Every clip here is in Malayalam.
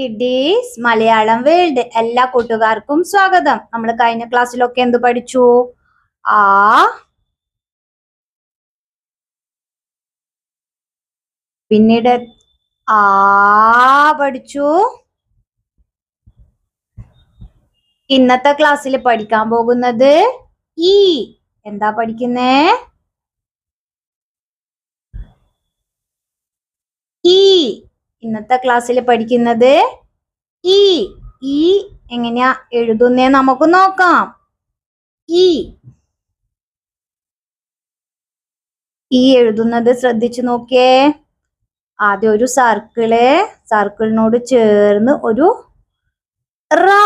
Kiddies Malayalam world. എല്ലാ കൂട്ടുകാർക്കും സ്വാഗതം. നമ്മൾ കഴിഞ്ഞ ക്ലാസ്സിലൊക്കെ എന്ത് പഠിച്ചു? ആ. പിന്നീട് ആ പഠിച്ചു. ഇന്നത്തെ ക്ലാസ്സിൽ പഠിക്കാൻ പോകുന്നത് ഈ എന്താ പഠിക്കുന്നേ ഈ ഇന്നത്തെ ക്ലാസ്സിൽ പഠിക്കുന്നത് ഈ. ഈ എങ്ങനെയാ എഴുതുന്നേ നമുക്ക് നോക്കാം. ഈ. ഈ എഴുതുന്നത് ശ്രദ്ധിച്ചു നോക്കിയേ. ആദ്യം ഒരു സർക്കിൾ സർക്കിളിനോട് ചേർന്ന് ഒരു റാ.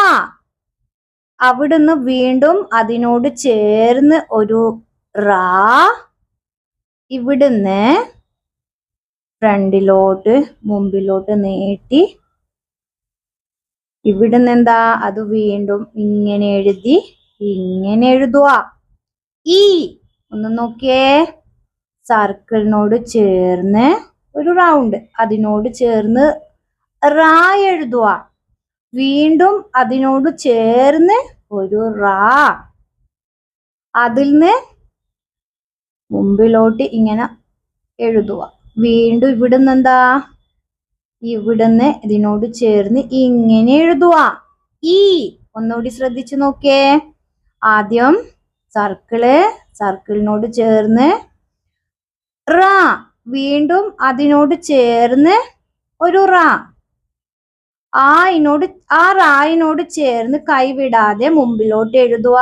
അവിടുന്ന് വീണ്ടും അതിനോട് ചേർന്ന് ഒരു റാ. ഇവിടുന്ന് ഫ്രണ്ടിലോട്ട് മുമ്പിലോട്ട് നീട്ടി. ഇവിടുന്ന് എന്താ? അത് വീണ്ടും ഇങ്ങനെ എഴുതി ഇങ്ങനെ എഴുതുക ഈ ഒന്ന് നോക്കിയേ. സർക്കിളിനോട് ചേർന്ന് ഒരു റൗണ്ട്. അതിനോട് ചേർന്ന് റാ എഴുതുക വീണ്ടും അതിനോട് ചേർന്ന് ഒരു റാ. അതിൽ നിന്ന് മുമ്പിലോട്ട് ഇങ്ങനെ എഴുതുക വീണ്ടും ഇവിടുന്ന് എന്താ ഇവിടുന്ന് ഇതിനോട് ചേർന്ന് ഇങ്ങനെ എഴുതുക ഈ ഒന്നുകൂടി ശ്രദ്ധിച്ചു നോക്കേ ആദ്യം സർക്കിൾ സർക്കിളിനോട് ചേർന്ന് റ വീണ്ടും അതിനോട് ചേർന്ന് ഒരു റ. ആയിനോട് ആ റായിനോട് ചേർന്ന് കൈവിടാതെ മുമ്പിലോട്ട് എഴുതുക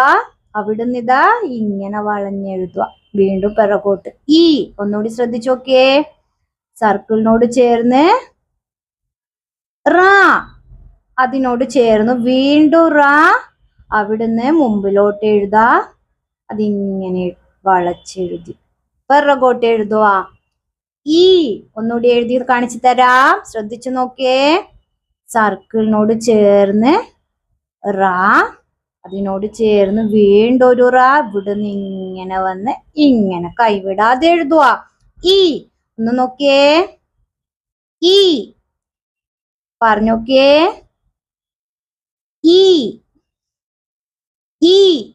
അവിടുന്ന് ഇതാ ഇങ്ങനെ വളഞ്ഞെഴുതുക വീണ്ടും പിറകോട്ട്. ഈ ഒന്നുകൂടി ശ്രദ്ധിച്ചു നോക്കിയേ. സർക്കിളിനോട് ചേർന്ന് റാ. അതിനോട് ചേർന്ന് വീണ്ടും റാ. അവിടുന്ന് മുമ്പിലോട്ട് എഴുതാ. അതിങ്ങനെ വളച്ചെഴുതി. പിറകോട്ട് എഴുതുക ഈ ഒന്നുകൂടി എഴുതി കാണിച്ചു തരാം. ശ്രദ്ധിച്ചു നോക്കേ സർക്കിളിനോട് ചേർന്ന് റാ. അതിനോട് ചേർന്ന് വീണ്ടും ഒരു റാ. ഇവിടുന്ന് ഇങ്ങനെ വന്ന് ഇങ്ങനെ കൈവിടാതെ എഴുതുക ഈ ഒന്ന് നോക്കിയേ. ഈ. പറഞ്ഞോക്കിയേ ഈ. ഈ.